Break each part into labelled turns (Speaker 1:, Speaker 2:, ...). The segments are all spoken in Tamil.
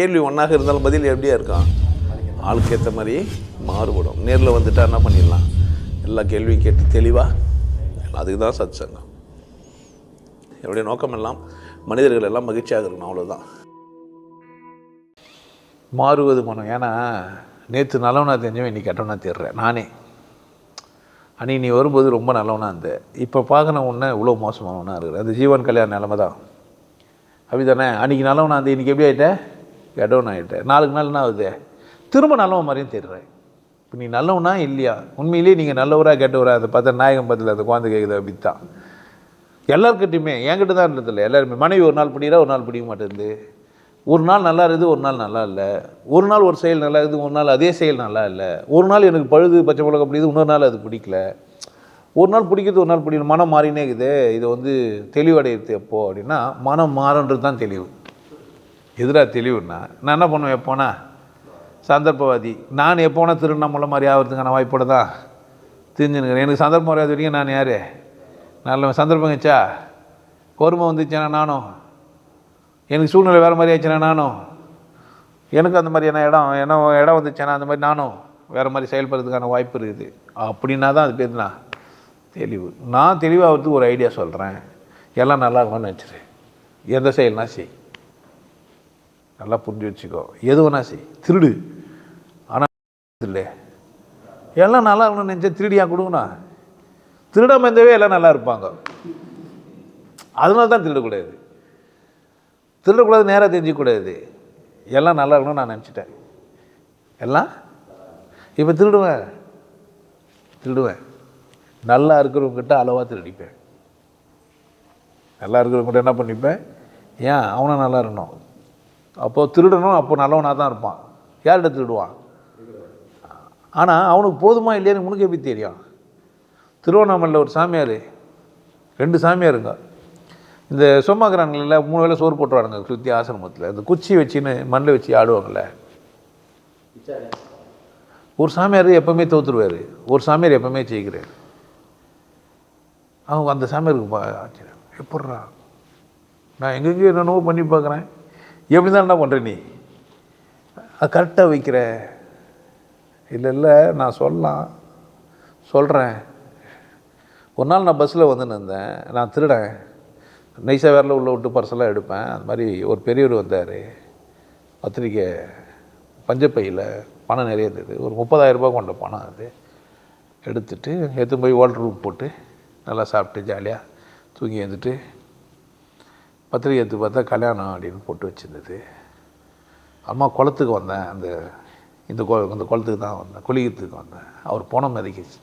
Speaker 1: கேள்வி ஒன்றாக இருந்தாலும் பதில் எப்படியா இருக்கான் ஆளுக்கு ஏற்ற மாதிரி மாறுபடும். நேரில் வந்துட்டா என்ன பண்ணிடலாம்? எல்லா கேள்வியும் கேட்டு தெளிவாக அதுக்கு தான் சத் சங்கம் என்னுடைய நோக்கம் எல்லாம் மனிதர்கள் எல்லாம் மகிழ்ச்சியாக இருக்கணும் அவ்வளோதான் மாறுவது மனம் ஏன்னா நேற்று நல்லவனாக தெரிஞ்சவன் இன்றைக்கி கெட்டவனாக தேடுறேன். நானே. அன்னைக்கு நீ வரும்போது ரொம்ப நல்லவனாக இருந்த. இப்போ பார்க்கணும் உன்ன இவ்வளோ மோசமானவனாக இருக்கிற. அது ஜீவன் கல்யாண நிலமை தான்? அப்படிதானே அன்றைக்கி நல்லவனாக இருந்தேன் இன்றைக்கி எப்படி ஆகிட்டேன் கெட்டவன் ஆகிட்டேன் நாளுக்கு நாள் என்ன ஆகுது? திரும்ப நல்லவன் மாதிரியும் தேடுறேன். இப்போ நீ நல்லவனா இல்லையா? உண்மையிலேயே நீங்கள் நல்லவராக கெட்டவராக அதை பார்த்தா நாயகம் பதில் அந்த குழந்தை கேட்குது அப்படி தான் எல்லாருக்கிட்டையுமே என்கிட்ட தான் இருந்ததில்ல எல்லாருமே. மனைவி ஒரு நாள் பிடிக்கிறா ஒரு நாள் பிடிக்க மாட்டேங்குது. ஒரு நாள் நல்லா இருக்குது ஒரு நாள் நல்லா இல்லை. ஒரு நாள் ஒரு செயல் நல்லா இருக்குது ஒரு நாள் அதே செயல் நல்லா இல்லை. ஒரு நாள் எனக்கு பழுது பச்சை மிளகா பிடிக்குது இன்னொரு நாள் அது பிடிக்கல. ஒரு நாள் பிடிக்கிறது ஒரு நாள் பிடிக்கணும் மனம் மாறினே இருக்குது. இது வந்து தெளிவடையிறது எப்போ அப்படின்னா மனம் மாறன்றது தான் தெளிவு. எதிராக தெளிவுன்னா நான் என்ன பண்ணுவேன் எப்போனா சந்தர்ப்பவாதி நான் எப்போனா திருவண்ணாமலை மாதிரி ஆகிறதுக்கான வாய்ப்போட தான் தெரிஞ்சுனுக்கிறேன் எனக்கு சந்தர்ப்பம் வராது வரைக்கும் நான் யார்? நல்ல சந்தர்ப்பம் வச்சா பொறுமை வந்துச்சுன்னா நானும் எனக்கு சூழ்நிலை வேறு மாதிரி ஆச்சுன்னா நானும் எனக்கு அந்த மாதிரியான இடம் என்ன இடம் வந்துச்சுன்னா அந்த மாதிரி நானும் வேறு மாதிரி செயல்படுறதுக்கான வாய்ப்பு இருக்குது. அப்படின்னா தான் அது பேர் நான் தெளிவு. நான் தெளிவாகிறதுக்கு ஒரு ஐடியா சொல்கிறேன் எல்லாம் நல்லா இருக்கும்னு நினச்சிரு. எந்த செயல்னா செய். நல்லா புரிஞ்சு வச்சுக்கோ. எது வேணா செய். திருடு. ஆனால் இல்லை. எல்லாம் நல்லா இருக்கணும்னு நினச்சா திருடியா கொடுங்கண்ணா. திருடாமல் இருந்தவே எல்லாம் நல்லா இருப்பாங்க. அதனால தான் திருடக்கூடாது. திருடக்கூடாது நேராக தெரிஞ்சிக்கூடாது எல்லாம் நல்லா இருக்கணும்னு நான் நினச்சிட்டேன். எல்லாம்? இப்போ திருடுவேன். திருடுவேன். நல்லா இருக்கிறவங்ககிட்ட அளவாக திருடிப்பேன். நல்லா இருக்கிறவங்ககிட்ட என்ன பண்ணிப்பேன்? ஏன்? அவனும் நல்லா இருக்கணும். அப்போது திருடணும் அப்போ நல்லவனாக தான் இருப்பான். யார்கிட்ட திருடுவான்? ஆனால் அவனுக்கு போதுமா இல்லையான்னு உனக்கு எப்படி தெரியும்? திருவண்ணாமலையில் ஒரு சாமியார் ரெண்டு சாமியாருங்க. இந்த சும்மா கிராமங்களில் மூணு வேளை சோறு போட்டுருவானுங்க சுற்றி ஆசிரமத்தில். இந்த குச்சி வச்சுன்னு மண்ணில் வச்சு ஆடுவாங்கள்ல ஒரு சாமியார் எப்போவுமே தோற்றுருவார் ஒரு சாமியார் எப்போவுமே ஜெயிக்கிறார். அவங்க அந்த சாமியாருக்கு பா ஆச்சரியம். எப்பட்றா நான் எங்கெங்கேயோ என்னென்னவோ பண்ணி பார்க்குறேன். எப்படி தான் என்ன பண்ணுற நீ அது கரெக்டாக வைக்கிற. இல்லை இல்லை நான் சொல்லலாம். சொல்கிறேன் ஒரு நாள் நான் பஸ்ஸில் வந்துன்னு இருந்தேன். நான் திருடேன். நைஸாக வேரில் உள்ள விட்டு பர்செல்லாம் எடுப்பேன். அந்த மாதிரி ஒரு பெரியவர் வந்தார். பத்திரிக்கை பஞ்சப்பையில் பணம் நிறைய இருந்தது. ஒரு முப்பதாயிரரூபா கொண்ட பணம் அது. எடுத்துட்டு எடுத்து போய் வாட்டர் ரூம் போட்டு நல்லா சாப்பிட்டு ஜாலியாக தூங்கி எழுந்துட்டு பத்திரிக்கை எடுத்து பார்த்தா கல்யாணம் அப்படின்னு போட்டு வச்சுருந்தது. அம்மா குளத்துக்கு வந்தேன். அந்த இந்த கொ இந்த குளத்துக்கு தான் வந்தேன். குளிக்கிறதுக்கு வந்தேன். அவர் பணம் மிதக்கிச்சு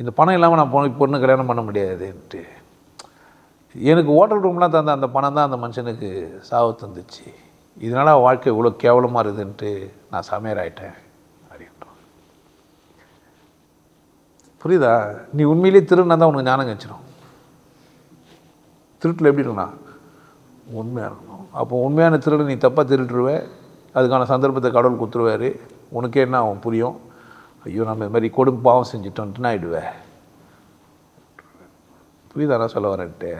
Speaker 1: இந்த பணம் இல்லாமல் நான் பொண்ணு பொண்ணு கல்யாணம் பண்ண முடியாதுன்ட்டு. எனக்கு ஹோட்டல் ரூம்லாம் தந்த அந்த பணம் தான் அந்த மனுஷனுக்கு சாவு தந்துச்சு. இதனால் வாழ்க்கை இவ்வளோ கேவலமாக இருக்குதுன்ட்டு நான் சமையல் ஆகிட்டேன் அப்படின்றான். புரியுதா? நீ உண்மையிலேயே திருநாள் தான் உனக்கு ஞானம் கச்சிடும் திருட்டில் எப்படி இருக்கணும் உண்மையாக இருக்கணும். அப்போ உண்மையான திருடு நீ தப்பாக திருட்டுருவே அதுக்கான சந்தர்ப்பத்தை கடவுள் கொடுத்துருவாரு. உனக்கே என்ன அவன் புரியும். ஐயோ நம்ம இது மாதிரி கொடும் பாவம் செஞ்சிட்டோன்ட்டு ஆகிடுவேன் புரியுதானா சொல்ல வரேன்ட்டு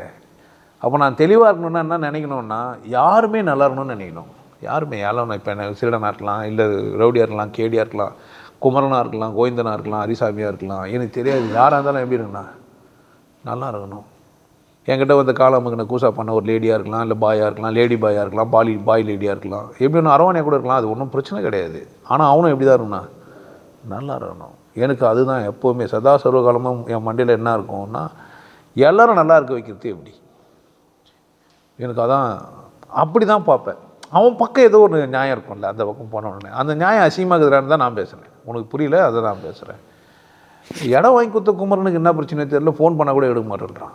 Speaker 1: அப்போ நான் தெளிவாக இருக்கணும்னா என்ன நினைக்கணும்னா யாருமே நல்லா இருக்கணும்னு நினைக்கணும். யாருமே யாரும் இப்போ என்ன சீடனாக இருக்கலாம் இல்லை ரவுடியாக இருக்கலாம் கேடியாக இருக்கலாம் குமரனாக இருக்கலாம் கோவிந்தனாக இருக்கலாம் அரிசாமியாக இருக்கலாம் எனக்கு தெரியாது. யாராக இருந்தாலும் எப்படி இருக்குண்ணா நல்லா இருக்கணும். என்கிட்ட வந்து காலாமுக்கின கூசா பண்ண ஒரு லேடியாக இருக்கலாம் இல்லை பாயாக இருக்கலாம் லேடி பாயாக இருக்கலாம் பாலி பாய் லேடியாக இருக்கலாம். எப்படி ஒன்று அரவணையாக கூட இருக்கலாம் அது ஒன்றும் பிரச்சனை கிடையாது. ஆனால் அவனும் எப்படி தான் இருக்கணும்னா நல்லா இருக்கணும். எனக்கு அதுதான் எப்போவுமே. சதா சர்வகாலமும் என் மண்டையில் என்ன இருக்கும்னா எல்லோரும் நல்லா இருக்க வைக்கிறது எப்படி? எனக்கு அதான் அப்படி தான் பார்ப்பேன். அவன் பக்கம் ஏதோ ஒரு நியாயம் இருக்கும்ல அந்த பக்கம் போன உடனே. அந்த நியாயம் அசிங்கமாகுதுறான்னு தான் நான் பேசுகிறேன் உனக்கு புரியல அதை நான் பேசுகிறேன் இடம் வாங்கி கொடுத்த குமரனுக்கு என்ன பிரச்சனை தெரியல ஃபோன் பண்ணால் கூட எடுக்க மாட்டேன்றான்.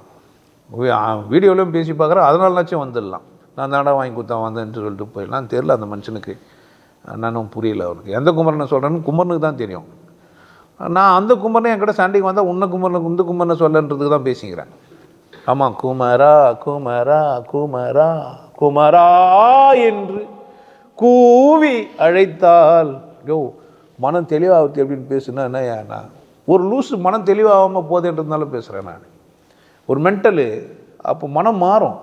Speaker 1: வீடியோலையும் பேசி பார்க்குறேன். அதனாலனாச்சும் வந்துடலாம். நான் தாண்டா வாங்கி கொடுத்தேன் வந்தேன்ட்டு சொல்லிட்டு போயிடலாம் தெரில அந்த மனுஷனுக்கு என்னன்னு புரியல அவனுக்கு. எந்த குமரனை சொல்கிறேன்னு குமரனுக்கு தான் தெரியும். நான் அந்த குமரனை என்கிட்ட சண்டைக்கு வந்தால் உன்ன குமரனுக்கு இந்த குமரனை சொல்லன்றதுக்கு தான் பேசிக்கிறேன். ஆமாம் குமரா குமரா குமரா குமரா என்று கூவி அழைத்தால். யோ மனம் தெளிவாகுது எப்படின்னு பேசுனா என்ன ஏன்னா ஒரு லூசு மனம் தெளிவாகாமல் போதேன்றதுனால பேசுகிறேன் நான். ஒரு மென்டலு அப்போ மனம் மாறும்.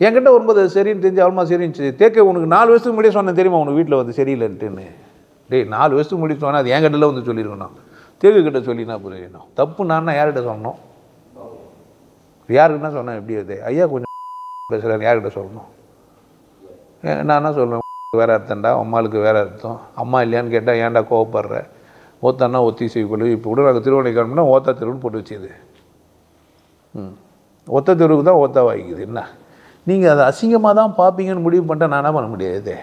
Speaker 1: என்கிட்ட வரும்போது சரின்னு தெரிஞ்சு அவளமா சரின்னு தேக்க உனக்கு நாலு வருஷத்துக்கு முன்னாடியே சொன்னேன் தெரியுமா? உனக்கு வீட்டில் வந்து சரியில்லைன்ட்டுன்னு. டேய் நாலு வருஷத்துக்கு முன்னாடி சொன்னால் அது என்கிட்டல வந்து சொல்லியிருக்கணும் தேக்கு கிட்ட சொல்லினா புரியணும் தப்பு நான் யார்கிட்ட சொன்னோம் யாருக்குன்னா சொன்னேன் எப்படி அது? ஐயா கொஞ்சம் பேசுகிறேன் யார்கிட்ட சொல்லணும்? ஏ, நான் என்ன சொல்லுவேன் வேறு அர்த்தம்டா அம்மாளுக்கு வேறு அர்த்தம். அம்மா இல்லையான்னு கேட்டால் ஏன்டா கோவப்படுற? ஓத்தான்னா ஒத்தி செய்யக்குள்ளு இப்போ கூட நாங்கள் திருவண்ணைக்காரம்னா ஓத்தா திருவன் போட்டு வச்சுது. ஒத்த தெருவுக்கு தான் ஒத்த வாங்கிக்குது என்ன? நீங்கள் அதை அசிங்கமாக தான் பார்ப்பீங்கன்னு முடிவு பண்ணிட்டா நான் என்ன பண்ண முடியாது?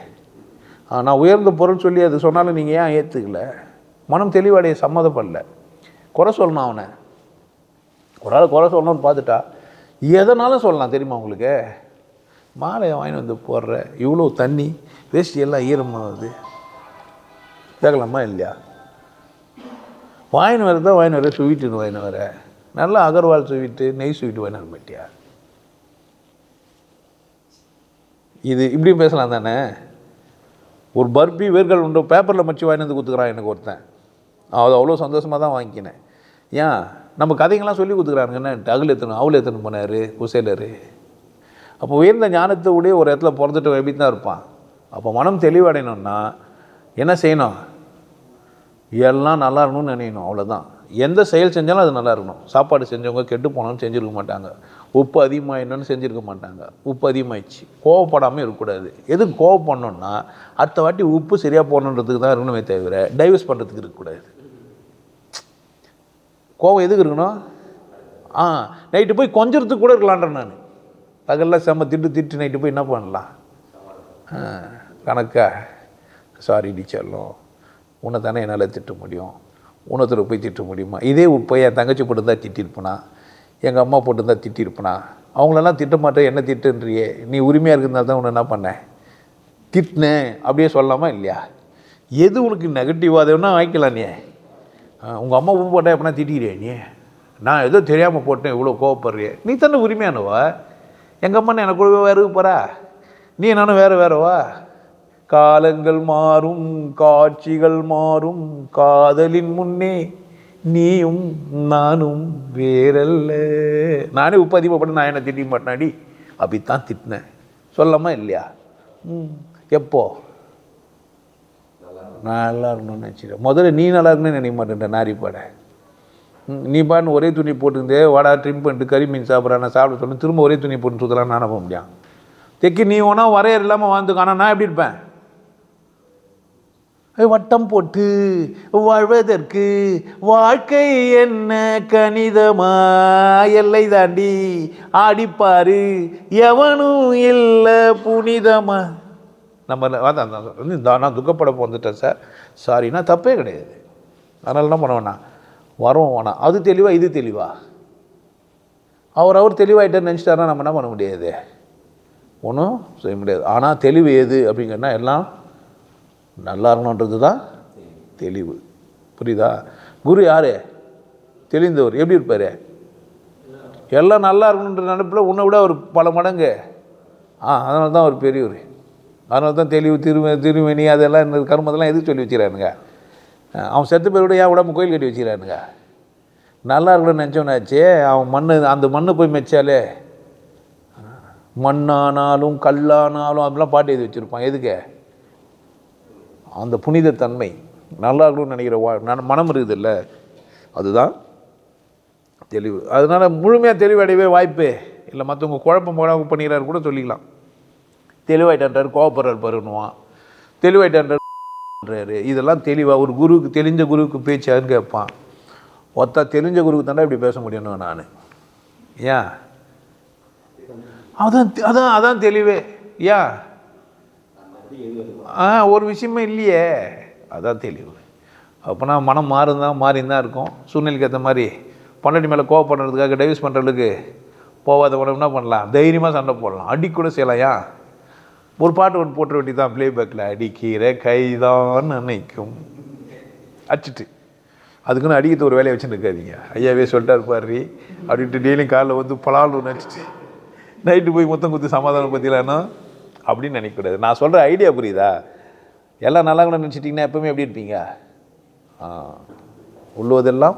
Speaker 1: நான் உயர்ந்த பொருள் சொல்லி அது சொன்னாலும் நீங்கள் ஏன் ஏற்றுக்கல மனம் தெளிவடைய சம்மதப்படல. குறை சொல்லணும் அவனை. ஒரு ஆள் குறை சொல்லணும்னு பார்த்துட்டா எதனாலும் சொல்லலாம் தெரியுமா உங்களுக்கு? மாலையை வாங்கி வந்து போடுற இவ்வளோ தண்ணி வேஷ்டி எல்லாம் ஈரமாகுது கேட்கலாமா இல்லையா? வாயின் வர தான் வாயின் வர ஸ்வீட்டுன்னு வாயின் வர நல்லா அகர்வால் ஸ்வீட்டு நெய் ஸ்வீட்டு வாயின் வர இது இப்படியும் பேசலாம் தானே? ஒரு பர்பி வேர்கள் உண்டு பேப்பரில் மச்சு வாங்கி வந்து கொடுத்துக்குறான் எனக்கு ஒருத்தன். அது அவ்வளோ சந்தோஷமாக தான் வாங்கிக்கினேன். ஏன்? நம்ம கதைங்கள்லாம் சொல்லி கொடுத்துக்கிறானுங்க என்ன? அகல் அவள் எத்தனும் போனார் குசேலர். அப்போ உயர்ந்த ஞானத்தை ஒரு இடத்துல பிறந்துட்டு எப்படி தான் இருப்பான்? அப்போ மனம் தெளிவடையணும்னா என்ன செய்யணும்? எல்லாம் நல்லா இருக்கணும்னு நினைக்கணும் அவ்வளோதான் எந்த செயல் செஞ்சாலும் அது நல்லா இருக்கணும். சாப்பாடு செஞ்சவங்க கெட்டு போனாலும் செஞ்சுருக்க மாட்டாங்க. உப்பு அதிகமாகிடணும்னு செஞ்சுருக்க மாட்டாங்க. உப்பு அதிகமாகிடுச்சு கோவப்படாமல் இருக்கக்கூடாது. எதுக்கு கோவப்படணுன்னா அடுத்த வாட்டி உப்பு சரியாக போடணுன்றதுக்கு தான் இருக்கணுமே தவிர டைவர்ஸ் பண்ணுறதுக்கு இருக்கக்கூடாது. கோவம் எதுக்கு இருக்கணும்? ஆ நைட்டு போய் கொஞ்சத்துக்கு கூட இருக்கலான்றேன் நான். பகலில் செம்ம திட்டு திட்டு நைட்டு போய் என்ன பண்ணலாம்? ஆ, கணக்கா? சாரி டீச்சர்லும் உன்னை தானே என்னால் திட்ட முடியும். உணத்தில் போய் திட்ட முடியுமா? இதே உப்பை என் தங்கச்சி போட்டிருந்தா திட்டிருப்பனா? எங்கள் அம்மா போட்டு தான் திட்டிருப்பனா? அவங்களெல்லாம் திட்ட மாட்டேன் என்ன திட்டுன்றியே? நீ உரிமையாக இருக்கிறதுனால தான் உன்னை என்ன பண்ணேன். திட்டினேன் அப்படியே சொல்லலாமா இல்லையா? எது உனக்கு நெகட்டிவாக அதை வாங்கிக்கலாம் நீ. உங்கள் அம்மா உப்பு போட்டால் எப்படின்னா திட்டிக்கிறியா நீ? நான் ஏதோ தெரியாமல் போட்டேன் இவ்வளோ கோவப்படுறியே. நீ தானே உரிமையானவா? எங்கள் அம்மா எனக்கு கூடவே வேறு போகிறா நீ நானும் வேறு வேறவா? காலங்கள் மாறும் காட்சிகள் மாறும் காதலின் முன்னே நீயும் நானும் வேறல்ல. நானே உப்பதிப்பட்டு நான் என்ன திட்டி மாட்டேனாடி? அப்படித்தான் திட்டினேன். சொல்லலாமா இல்லையா? ம். எப்போ? நல்லா இருக்கணும்னு நினச்சிட்டேன். முதல்ல நீ நல்லா இருக்கணும்னு நினைக்க மாட்டேன் நாரி பாட. நீ பாட்டு ஒரே துணி போட்டுருந்தே வாடா ட்ரிம் பண்ணிட்டு கறி மீன் சாப்பிட்றேன் நான் சாப்பிட சொல்லணும் திரும்ப ஒரே துணி போட்டு சுற்றலாம் நான் போக முடியும் தெக்கி நீ ஒன்றா வரையர் இல்லாமல் வாழ்ந்துக்க ஆனால் நான் எப்படி இருப்பேன்? வட்டம் போட்டு வாழ்வதற்கு வாழ்க்கை என்ன கணிதமா? எல்லை தாண்டி ஆடிப்பாரு. எவனும் இல்லை புனிதமா? நம்ம வந்து நான் துக்கப்பட வந்துட்டேன் சார். சாரினா தப்பே கிடையாது. அதனால் என்ன பண்ண வேணாம்? வரோம் வேணாம். அது தெளிவா இது தெளிவா? அவர் அவர் தெளிவாயிட்டார் நினச்சிட்டாருன்னா நம்ம என்ன பண்ண முடியாது? ஒன்றும் செய்ய முடியாது. ஆனால் தெளிவு எது அப்படிங்கன்னா எல்லாம் நல்லா இருக்கணுன்றது தான் தெளிவு. புரியுதா? குரு யார்? தெளிந்தவர். எப்படி இருப்பார்? எல்லாம் நல்லா இருக்கணுன்ற நினைப்பில் உன்னை விட ஒரு பல மடங்கு. ஆ அதனால தான் ஒரு பெரியவர். அதனால தான் தெளிவு திரும திருமணி அதெல்லாம் இந்த கர்மத்தெல்லாம் எதுக்கு சொல்லி வச்சுக்கிறானுங்க அவன் செத்து பேர் விட ஏன் விடாம கோயில் கட்டி வச்சுக்கிறானுங்க நல்லா இருக்கணும்னு நினச்சோன்னாச்சு அவன் மண் அந்த மண்ணை போய் மெச்சாலே. மண்ணானாலும் கல்லானாலும் அப்படிலாம் பாட்டு எழுதி வச்சுருப்பான். எதுக்கு? அந்த புனிதத்தன்மை நல்லா இருக்கணும்னு நினைக்கிற வா மனம் இருக்குதுல்ல அதுதான் தெளிவு. அதனால் முழுமையாக தெளிவடையவே வாய்ப்பே இல்லை. மற்றவங்க குழப்பம் குழப்பம் பண்ணிக்கிறாரு கூட சொல்லிக்கலாம். தெளிவாயிட்டான்றாரு கோபப்படுறாரு பாருன்னுவான். தெளிவாயிட்டான்றாரு இதெல்லாம் தெளிவாக ஒரு குருவுக்கு தெளிஞ்ச குருவுக்கு பேச்சான்னு கேட்பான். ஒத்தா தெரிஞ்ச குருவுக்கு தாண்டா இப்படி பேச முடியணும் நான். ஏன்? அதான் அதான் அதான் தெளிவே. ஏன்? ஆ ஒரு விஷயமே இல்லையே. அதான் தெளிவு. அப்போனா மனம் மாறுந்தான் மாறின்னு தான் இருக்கும். சூழ்நிலைக்கு ஏற்ற மாதிரி பொண்டாட்டி மேலே கோவப்படுறதுக்காக டைவர்ஸ் பண்ணுறதுக்கு போகாத உடனே என்ன பண்ணலாம்? தைரியமாக சண்டை போடலாம். அடி கூட செய்யலையா? ஒரு பாட்டு ஒன்று போட்டு வேண்டி தான் ப்ளேபேக்கில் அடிக்கிற கைதான் நினைக்கும். அடிச்சிட்டு. அதுக்குன்னு அடிக்கிறது ஒரு வேலையை வச்சுருக்காதீங்க ஐயாவே சொல்லிட்டார் பாரு. அப்படின்ட்டு டெய்லியும் காலைல வந்து பலால் நினச்சிட்டு நைட்டு போய் மொத்தம் குத்து சமாதானம் பற்றிலான்னா அப்படின்னு நினைக்கக்கூடாது. நான் சொல்கிற ஐடியா புரியுதா? எல்லாம் நல்லா கூட நினச்சிட்டிங்கன்னா எப்பவுமே எப்படி இருப்பீங்க? உள்ளுவதெல்லாம்